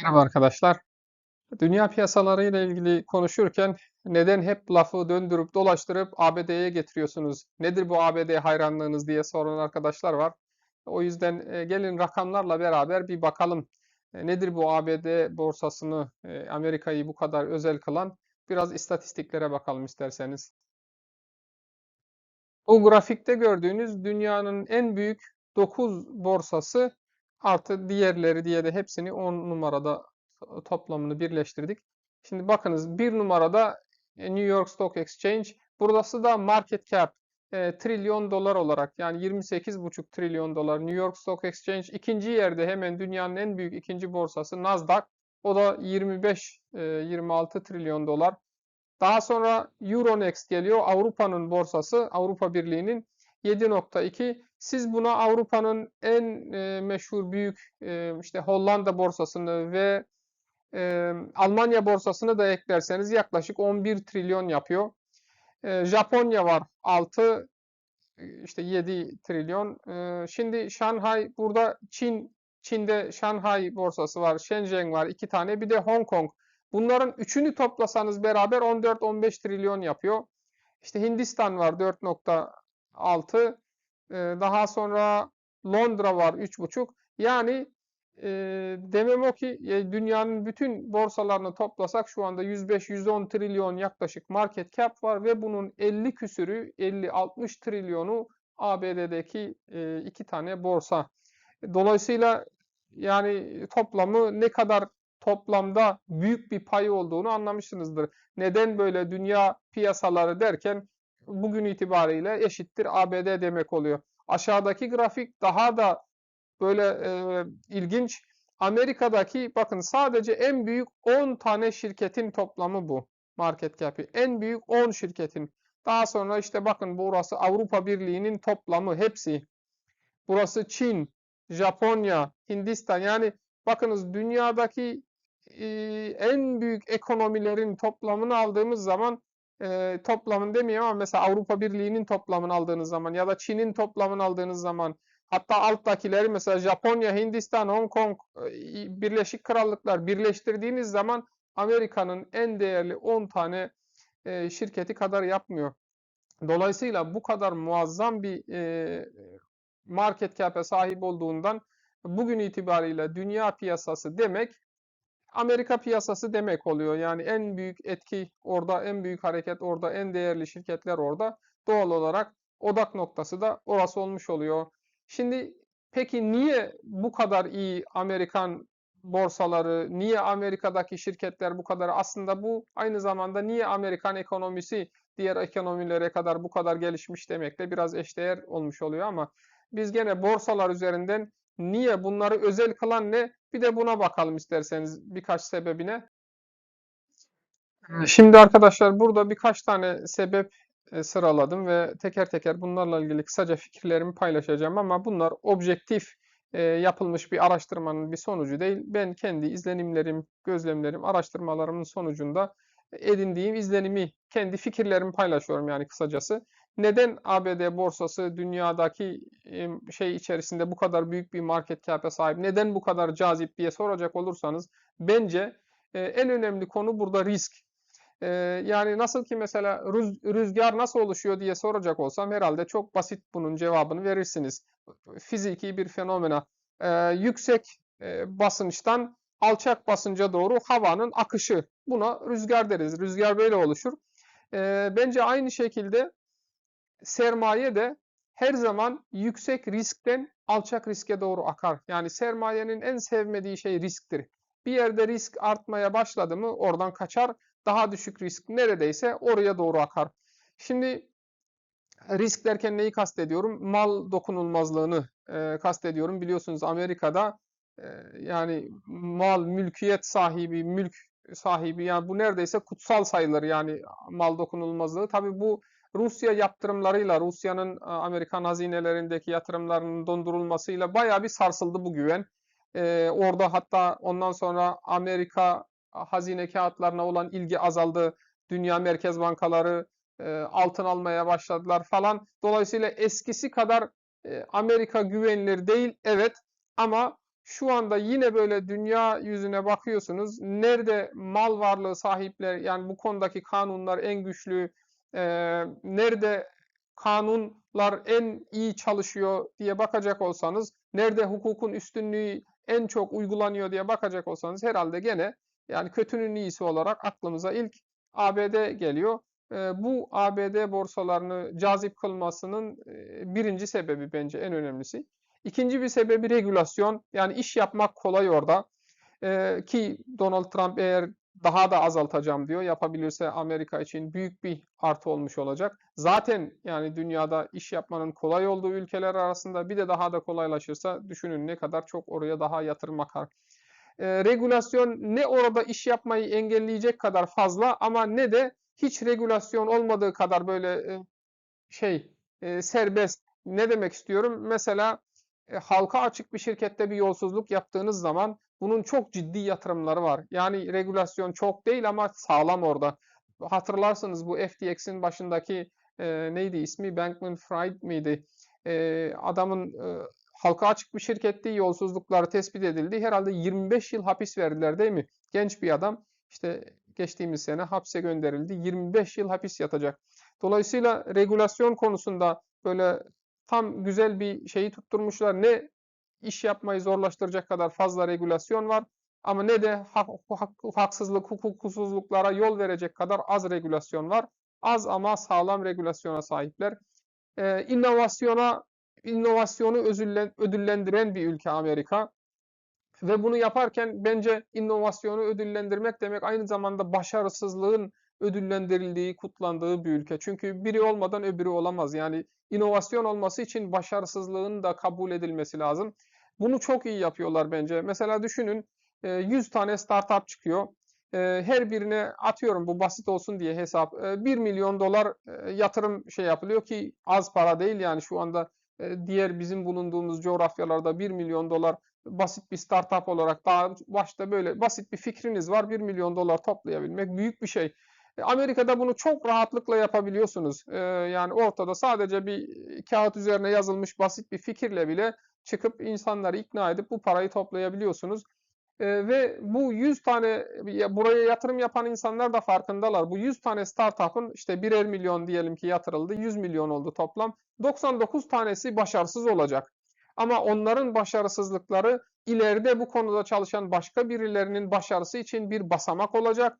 Merhaba arkadaşlar. Dünya piyasaları ile ilgili konuşurken neden hep lafı döndürüp dolaştırıp ABD'ye getiriyorsunuz? Nedir bu ABD hayranlığınız diye soran arkadaşlar var. O yüzden e, gelin rakamlarla beraber bir bakalım. E, Nedir bu ABD borsasını, e, Amerika'yı bu kadar özel kılan? Biraz istatistiklere bakalım isterseniz. Bu grafikte gördüğünüz dünyanın en büyük 9 borsası artı diğerleri diye de hepsini 10 numarada toplamını birleştirdik. Şimdi bakınız bir numarada e, New York Stock Exchange. Burası da market cap e, trilyon dolar olarak yani 28,5 trilyon dolar New York Stock Exchange. ikinci yerde hemen dünyanın en büyük ikinci borsası Nasdaq. O da 25-26 trilyon dolar. Daha sonra Euronext geliyor. Avrupa'nın borsası, Avrupa Birliği'nin 7.2. Siz buna Avrupa'nın en e, meşhur büyük e, işte Hollanda borsasını ve e, Almanya borsasını da eklerseniz yaklaşık 11 trilyon yapıyor. E, Japonya var 6 işte 7 trilyon. E, şimdi Şanghay burada Çin Çin'de Şanghay borsası var, Shenzhen var iki tane bir de Hong Kong. Bunların üçünü toplasanız beraber 14-15 trilyon yapıyor. İşte Hindistan var 4.6. Ee, daha sonra Londra var 3.5. Yani demem o ki e, dünyanın bütün borsalarını toplasak şu anda 105-110 trilyon yaklaşık market cap var ve bunun 50 küsürü 50-60 trilyonu ABD'deki e, iki tane borsa. Dolayısıyla yani toplamı ne kadar toplamda büyük bir pay olduğunu anlamışsınızdır. Neden böyle dünya piyasaları derken bugün itibariyle eşittir ABD demek oluyor. Aşağıdaki grafik daha da böyle e, ilginç. Amerika'daki bakın sadece en büyük 10 tane şirketin toplamı bu. Market cap'i. En büyük 10 şirketin. Daha sonra işte bakın burası Avrupa Birliği'nin toplamı hepsi. Burası Çin, Japonya, Hindistan. Yani bakınız dünyadaki e, en büyük ekonomilerin toplamını aldığımız zaman e, toplamını demeyeyim ama mesela Avrupa Birliği'nin toplamını aldığınız zaman ya da Çin'in toplamını aldığınız zaman hatta alttakileri mesela Japonya, Hindistan, Hong Kong, e, Birleşik Krallıklar birleştirdiğiniz zaman Amerika'nın en değerli 10 tane e, şirketi kadar yapmıyor. Dolayısıyla bu kadar muazzam bir e, market cap'e sahip olduğundan bugün itibariyle dünya piyasası demek Amerika piyasası demek oluyor. Yani en büyük etki orada, en büyük hareket orada, en değerli şirketler orada. Doğal olarak odak noktası da orası olmuş oluyor. Şimdi peki niye bu kadar iyi Amerikan borsaları, niye Amerika'daki şirketler bu kadar aslında bu aynı zamanda niye Amerikan ekonomisi diğer ekonomilere kadar bu kadar gelişmiş demekle biraz eşdeğer olmuş oluyor ama biz gene borsalar üzerinden niye bunları özel kılan ne? Bir de buna bakalım isterseniz birkaç sebebine. Şimdi arkadaşlar burada birkaç tane sebep e, sıraladım ve teker teker bunlarla ilgili kısaca fikirlerimi paylaşacağım ama bunlar objektif e, yapılmış bir araştırmanın bir sonucu değil. Ben kendi izlenimlerim, gözlemlerim, araştırmalarımın sonucunda edindiğim izlenimi, kendi fikirlerimi paylaşıyorum yani kısacası. Neden ABD borsası dünyadaki şey içerisinde bu kadar büyük bir market cap'e sahip? Neden bu kadar cazip diye soracak olursanız bence e, en önemli konu burada risk. E, yani nasıl ki mesela rüzgar nasıl oluşuyor diye soracak olsam herhalde çok basit bunun cevabını verirsiniz. Fiziki bir fenomena. E, yüksek basınçtan alçak basınca doğru havanın akışı. Buna rüzgar deriz. Rüzgar böyle oluşur. Bence aynı şekilde sermaye de her zaman yüksek riskten alçak riske doğru akar. Yani sermayenin en sevmediği şey risktir. Bir yerde risk artmaya başladı mı oradan kaçar. Daha düşük risk neredeyse oraya doğru akar. Şimdi risk derken neyi kastediyorum? Mal dokunulmazlığını e, kastediyorum. Biliyorsunuz Amerika'da e, yani mal, mülkiyet sahibi, mülk sahibi yani bu neredeyse kutsal sayılır yani mal dokunulmazlığı. Tabii bu Rusya yaptırımlarıyla, Rusya'nın e, Amerikan hazinelerindeki yatırımlarının dondurulmasıyla bayağı bir sarsıldı bu güven. Ee, orada hatta ondan sonra Amerika hazine kağıtlarına olan ilgi azaldı. Dünya merkez bankaları e, altın almaya başladılar falan. Dolayısıyla eskisi kadar e, Amerika güvenilir değil, evet. Ama şu anda yine böyle dünya yüzüne bakıyorsunuz. Nerede mal varlığı sahipler yani bu konudaki kanunlar en güçlü, e, nerede kanunlar en iyi çalışıyor diye bakacak olsanız, nerede hukukun üstünlüğü en çok uygulanıyor diye bakacak olsanız herhalde gene yani kötünün iyisi olarak aklımıza ilk ABD geliyor. Bu ABD borsalarını cazip kılmasının birinci sebebi bence en önemlisi. İkinci bir sebebi regülasyon. Yani iş yapmak kolay orada. Ki Donald Trump eğer daha da azaltacağım diyor. Yapabilirse Amerika için büyük bir artı olmuş olacak. Zaten yani dünyada iş yapmanın kolay olduğu ülkeler arasında bir de daha da kolaylaşırsa düşünün ne kadar çok oraya daha yatırım akar. E, regülasyon ne orada iş yapmayı engelleyecek kadar fazla ama ne de hiç regülasyon olmadığı kadar böyle e, şey e, serbest. Ne demek istiyorum? Mesela e, halka açık bir şirkette bir yolsuzluk yaptığınız zaman bunun çok ciddi yatırımları var. Yani regülasyon çok değil ama sağlam orada. Hatırlarsınız bu FTX'in başındaki e, neydi ismi? Bankman Fried miydi? E, adamın e, halka açık bir şirketti, yolsuzlukları tespit edildi. Herhalde 25 yıl hapis verdiler değil mi? Genç bir adam işte geçtiğimiz sene hapse gönderildi. 25 yıl hapis yatacak. Dolayısıyla regülasyon konusunda böyle tam güzel bir şeyi tutturmuşlar. Ne iş yapmayı zorlaştıracak kadar fazla regülasyon var ama ne de hak, hak, haksızlık, hukuksuzluklara yol verecek kadar az regülasyon var. Az ama sağlam regülasyona sahipler. Ee, inovasyona inovasyonu ödüllendiren bir ülke Amerika. Ve bunu yaparken bence inovasyonu ödüllendirmek demek aynı zamanda başarısızlığın ödüllendirildiği, kutlandığı bir ülke. Çünkü biri olmadan öbürü olamaz. Yani inovasyon olması için başarısızlığın da kabul edilmesi lazım. Bunu çok iyi yapıyorlar bence. Mesela düşünün 100 tane startup çıkıyor. Her birine atıyorum bu basit olsun diye hesap. 1 milyon dolar yatırım şey yapılıyor ki az para değil yani şu anda diğer bizim bulunduğumuz coğrafyalarda 1 milyon dolar basit bir startup olarak daha başta böyle basit bir fikriniz var 1 milyon dolar toplayabilmek büyük bir şey. E, Amerika'da bunu çok rahatlıkla yapabiliyorsunuz. E, yani ortada sadece bir kağıt üzerine yazılmış basit bir fikirle bile çıkıp insanları ikna edip bu parayı toplayabiliyorsunuz. E, ve bu 100 tane buraya yatırım yapan insanlar da farkındalar. Bu 100 tane startup'ın işte birer milyon diyelim ki yatırıldı. 100 milyon oldu toplam. 99 tanesi başarısız olacak. Ama onların başarısızlıkları ileride bu konuda çalışan başka birilerinin başarısı için bir basamak olacak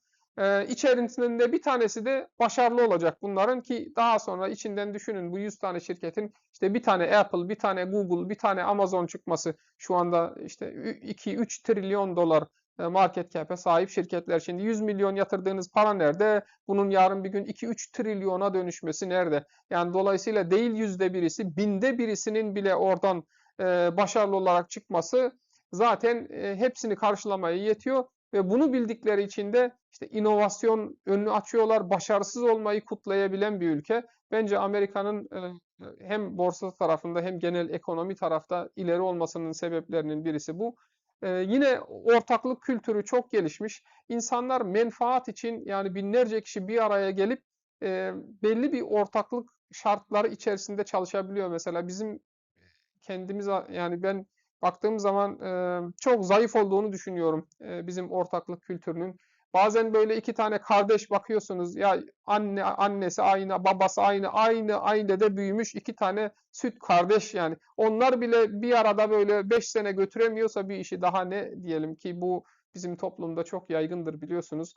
içerisinde bir tanesi de başarılı olacak bunların ki daha sonra içinden düşünün bu 100 tane şirketin işte bir tane Apple, bir tane Google, bir tane Amazon çıkması şu anda işte 2-3 trilyon dolar e, market cap'e sahip şirketler. Şimdi 100 milyon yatırdığınız para nerede? Bunun yarın bir gün 2-3 trilyona dönüşmesi nerede? Yani dolayısıyla değil yüzde birisi, binde birisinin bile oradan e, başarılı olarak çıkması zaten e, hepsini karşılamaya yetiyor ve bunu bildikleri için de işte inovasyon önünü açıyorlar. Başarısız olmayı kutlayabilen bir ülke. Bence Amerika'nın e, hem borsa tarafında hem genel ekonomi tarafta ileri olmasının sebeplerinin birisi bu. E, yine ortaklık kültürü çok gelişmiş. İnsanlar menfaat için yani binlerce kişi bir araya gelip e, belli bir ortaklık şartları içerisinde çalışabiliyor. Mesela bizim kendimiz yani ben baktığım zaman e, çok zayıf olduğunu düşünüyorum e, bizim ortaklık kültürünün. Bazen böyle iki tane kardeş bakıyorsunuz ya anne annesi aynı babası aynı aynı ailede büyümüş iki tane süt kardeş yani. Onlar bile bir arada böyle beş sene götüremiyorsa bir işi daha ne diyelim ki bu bizim toplumda çok yaygındır biliyorsunuz.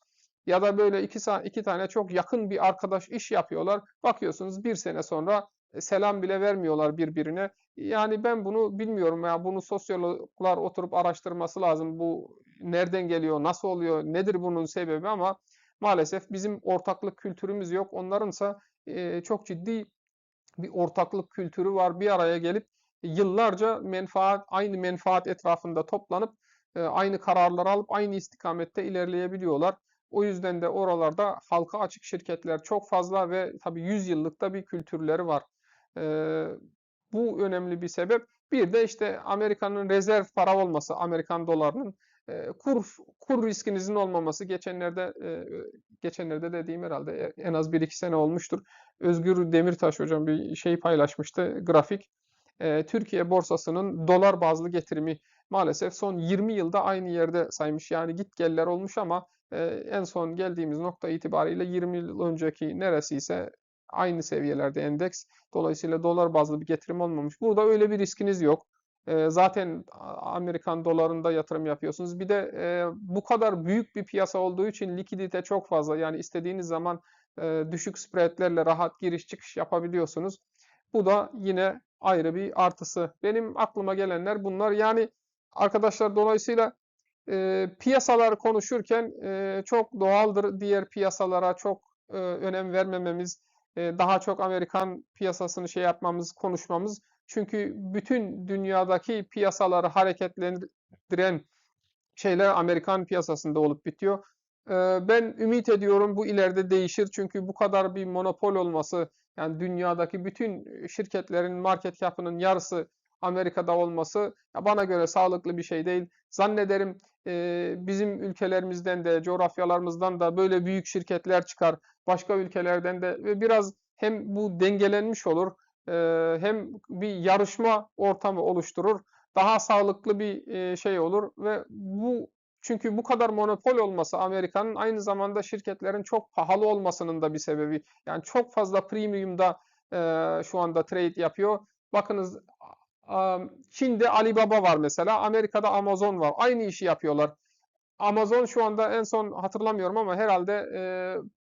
Ya da böyle iki, iki tane çok yakın bir arkadaş iş yapıyorlar. Bakıyorsunuz bir sene sonra selam bile vermiyorlar birbirine. Yani ben bunu bilmiyorum ya bunu sosyologlar oturup araştırması lazım. Bu nereden geliyor, nasıl oluyor, nedir bunun sebebi ama maalesef bizim ortaklık kültürümüz yok. Onlarınsa e, çok ciddi bir ortaklık kültürü var. Bir araya gelip yıllarca menfaat aynı menfaat etrafında toplanıp e, aynı kararlar alıp aynı istikamette ilerleyebiliyorlar. O yüzden de oralarda halka açık şirketler çok fazla ve tabii 100 yıllık da bir kültürleri var. Ee, bu önemli bir sebep. Bir de işte Amerika'nın rezerv para olması, Amerikan dolarının e, kur kur riskinizin olmaması geçenlerde e, geçenlerde dediğim herhalde en az 1-2 sene olmuştur. Özgür Demirtaş hocam bir şey paylaşmıştı grafik. E, Türkiye borsasının dolar bazlı getirimi maalesef son 20 yılda aynı yerde saymış. Yani git geller olmuş ama e, en son geldiğimiz nokta itibariyle 20 yıl önceki neresiyse aynı seviyelerde endeks. Dolayısıyla dolar bazlı bir getirim olmamış. Burada öyle bir riskiniz yok. E, zaten Amerikan dolarında yatırım yapıyorsunuz. Bir de e, bu kadar büyük bir piyasa olduğu için likidite çok fazla. Yani istediğiniz zaman e, düşük spreadlerle rahat giriş çıkış yapabiliyorsunuz. Bu da yine ayrı bir artısı. Benim aklıma gelenler bunlar. Yani arkadaşlar dolayısıyla e, piyasalar konuşurken e, çok doğaldır diğer piyasalara çok e, önem vermememiz, daha çok Amerikan piyasasını şey yapmamız, konuşmamız. Çünkü bütün dünyadaki piyasaları hareketlendiren şeyler Amerikan piyasasında olup bitiyor. Ee, Ben ümit ediyorum bu ileride değişir çünkü bu kadar bir monopol olması yani dünyadaki bütün şirketlerin market cap'ının yarısı Amerika'da olması bana göre sağlıklı bir şey değil. Zannederim e, bizim ülkelerimizden de coğrafyalarımızdan da böyle büyük şirketler çıkar. Başka ülkelerden de ve biraz hem bu dengelenmiş olur e, hem bir yarışma ortamı oluşturur. Daha sağlıklı bir e, şey olur ve bu çünkü bu kadar monopol olması Amerika'nın aynı zamanda şirketlerin çok pahalı olmasının da bir sebebi. Yani çok fazla premiumda e, şu anda trade yapıyor. Bakınız Çin'de Alibaba var mesela, Amerika'da Amazon var. Aynı işi yapıyorlar. Amazon şu anda en son hatırlamıyorum ama herhalde e,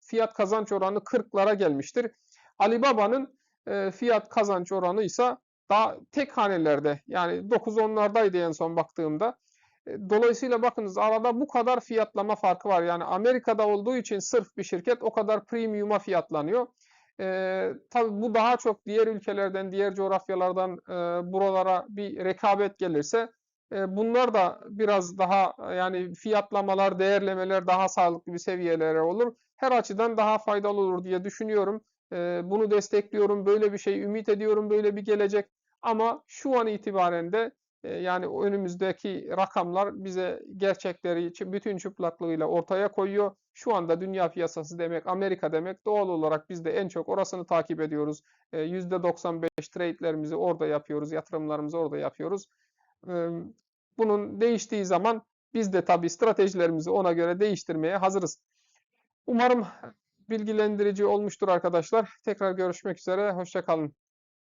fiyat kazanç oranı 40'lara gelmiştir. Alibaba'nın e, fiyat kazanç oranı ise daha tek hanelerde yani 9-10'lardaydı en son baktığımda. E, Dolayısıyla bakınız arada bu kadar fiyatlama farkı var. Yani Amerika'da olduğu için sırf bir şirket o kadar premium'a fiyatlanıyor. E, tabii bu daha çok diğer ülkelerden, diğer coğrafyalardan e, buralara bir rekabet gelirse e, bunlar da biraz daha yani fiyatlamalar, değerlemeler daha sağlıklı bir seviyelere olur. Her açıdan daha faydalı olur diye düşünüyorum. E, bunu destekliyorum. Böyle bir şey ümit ediyorum. Böyle bir gelecek. Ama şu an itibaren de yani o önümüzdeki rakamlar bize gerçekleri çı- bütün çıplaklığıyla ortaya koyuyor. Şu anda dünya piyasası demek, Amerika demek. Doğal olarak biz de en çok orasını takip ediyoruz. E, %95 trade'lerimizi orada yapıyoruz, yatırımlarımızı orada yapıyoruz. E, Bunun değiştiği zaman biz de tabii stratejilerimizi ona göre değiştirmeye hazırız. Umarım bilgilendirici olmuştur arkadaşlar. Tekrar görüşmek üzere. Hoşça kalın.